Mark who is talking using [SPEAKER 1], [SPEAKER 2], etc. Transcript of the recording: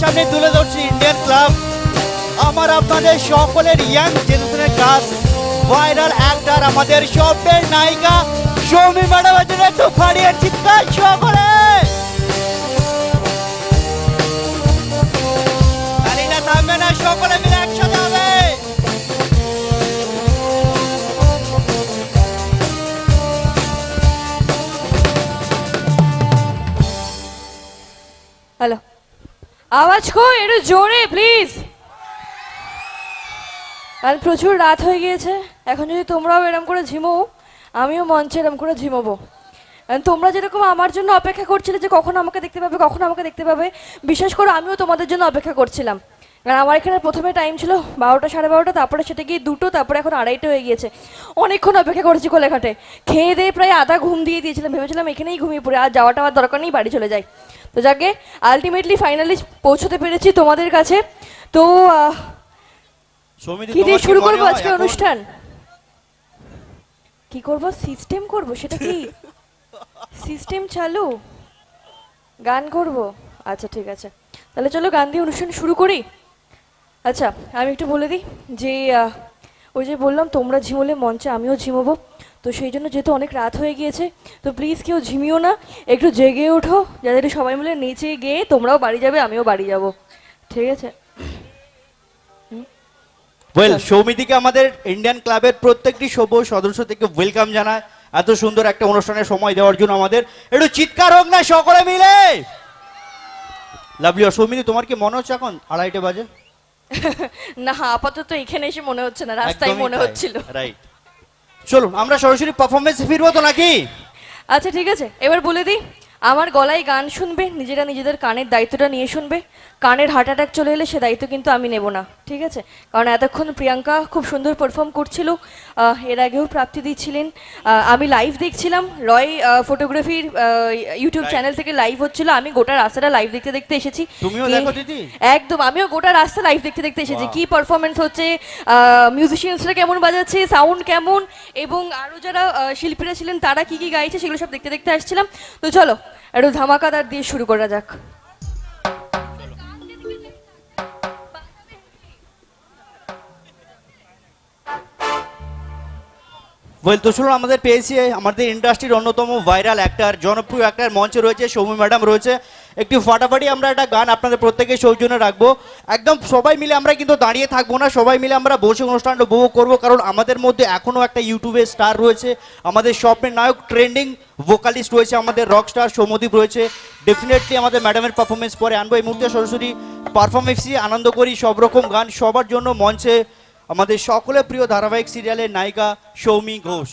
[SPEAKER 1] সামনে তুলে ধরছি ইন্ডিয়ান ক্লাব। আমার আপনাদের সকলের ইয়াং জেনারেশনের ক্লাস ভাইরাল অ্যাক্টর আমাদের স্বপ্নের নায়িকা, সৌমি ম্যাডামের জন্য একটু ফাড়িয়ে চিৎকার সকলে সকলে মিলে একসাথে হবে।
[SPEAKER 2] হ্যালো আওয়াজ কো একটু জোরে প্লিজ আর প্রচুর রাত হয়ে গিয়েছে। এখন যদি তোমরাও এরম করে ঝিমো, আমিও মঞ্চে এরম করে ঝিমোবো। And তোমরা যেরকম আমার জন্য অপেক্ষা করছিলে যে কখন আমাকে দেখতে পাবে, কখন আমাকে দেখতে পাবে, বিশেষ করে আমিও তোমাদের জন্য অপেক্ষা করছিলাম। কারণ আমার এখানে প্রথমে টাইম ছিল বারোটা সাড়ে বারোটা তারপরে সেটা গিয়ে দুটো তারপরে এখন আড়াইটা হয়ে গিয়েছে। অনেকক্ষণ অপেক্ষা করেছি কোলেঘাটে। খেয়ে দিয়ে প্রায় আধা ঘুম দিয়ে দিয়েছিলাম। ভেবেছিলাম এখানেই ঘুমিয়ে পড়ে আর যাওয়াটা আমার দরকার নেই বাড়ি চলে যাই। তো যাকে আলটিমেটলি ফাইনালি পৌঁছতে পেরেছি তোমাদের কাছে। তো কি দিয়ে শুরু করব আজকে অনুষ্ঠান? কি করব? সিস্টেম করব? সেটা কি? সিস্টেম চালু? গান করব? আচ্ছা ঠিক আছে। তাহলে চলো গান দিয়ে অনুষ্ঠান শুরু করি। আচ্ছা আমি একটু বলে দিই যে ওই যে বললাম তোমরা ঝিমোলে মঞ্চে আমিও ঝিমোবো। তো সেই জন্য যেহেতু অনেক রাত হয়ে গিয়েছে তো প্লিজ কেউ ঝিমিও না একটু জেগে ওঠো যাদের সবাই মিলে নেচে গিয়ে তোমরাও বাড়ি যাবে আমিও বাড়ি যাব। ঠিক আছে?
[SPEAKER 1] ওয়েল সৌমিদিকে আমাদের ইন্ডিয়ান ক্লাবের প্রত্যেকটি সভ্য সদস্য থেকে ওয়েলকাম জানায়। এত সুন্দর একটা অনুষ্ঠানের সময় দেওয়ার জন্য আমাদের একটু চিৎকার হোক না সকলে মিলে! লাভলি সৌমিদি তোমার কি মনে হচ্ছে এখন? আড়াইটে বাজে?
[SPEAKER 2] না আপাতত এখানে এসে মনে হচ্ছে না রাস্তায় মনে হচ্ছিল।
[SPEAKER 1] রাইট চলুন আমরা সরাসরি পারফরমেন্স ফিরবো তো নাকি?
[SPEAKER 2] আচ্ছা ঠিক আছে এবার বলে দিই। আমার গলায় গান শুনবে নিজেরা নিজেদের কানের দায়িত্বটা নিয়ে শুনবে। কানের হার্ট অ্যাটাক চলে এলে সে দায়িত্ব কিন্তু আমি নেব না ঠিক আছে? কারণ এতক্ষণ প্রিয়াঙ্কা খুব সুন্দর পারফর্ম করছিল। এর আগেও প্রাপ্তি দিচ্ছিলেন। আমি লাইভ দেখছিলাম। রয় ফটোগ্রাফির ইউটিউব চ্যানেল থেকে লাইভ হচ্ছিল। আমি গোটা রাস্তাটা লাইভ দেখতে দেখতে এসেছি? একদম আমিও গোটা রাস্তা লাইভ দেখতে দেখতে এসেছি. কি পারফরমেন্স হচ্ছে মিউজিশিয়ানসরা কেমন বাজাচ্ছে সাউন্ড কেমন এবং আরও যারা শিল্পীরা ছিলেন তারা কি কি গাইছে সেগুলো সব দেখতে দেখতে আসছিলাম। তো চলো একটু ধামাকাদার দিয়ে শুরু করা যাক।
[SPEAKER 1] বল তো শুনুন, আমাদের পেয়েছি, আমাদের ইন্ডাস্ট্রির অন্যতম ভাইরাল অ্যাক্টার জনপ্রিয় অ্যাক্টর মঞ্চে রয়েছে সৌমি ম্যাডাম রয়েছে। একটু ফাটাফাটি আমরা একটা গান আপনাদের প্রত্যেকের সৌজন্য রাখব। একদম সবাই মিলে আমরা কিন্তু দাঁড়িয়ে থাকব না, সবাই মিলে আমরা বসে অনুষ্ঠানটা উপভোগ করব, কারণ আমাদের মধ্যে এখনও একটা ইউটিউবে স্টার রয়েছে, আমাদের স্বপ্নের নায়ক, ট্রেন্ডিং ভোকালিস্ট রয়েছে আমাদের রক স্টার সৌমদীপ রয়েছে। ডেফিনেটলি আমাদের ম্যাডামের পারফরমেন্স পরে আনব। এই মুহূর্তে সরাসরি পারফরমেন্সই আনন্দ করি, সব রকম গান সবার জন্য মঞ্চে আমাদের সকলের প্রিয় ধারাবাহিক সিরিয়ালের নায়িকা সৌমি ঘোষ।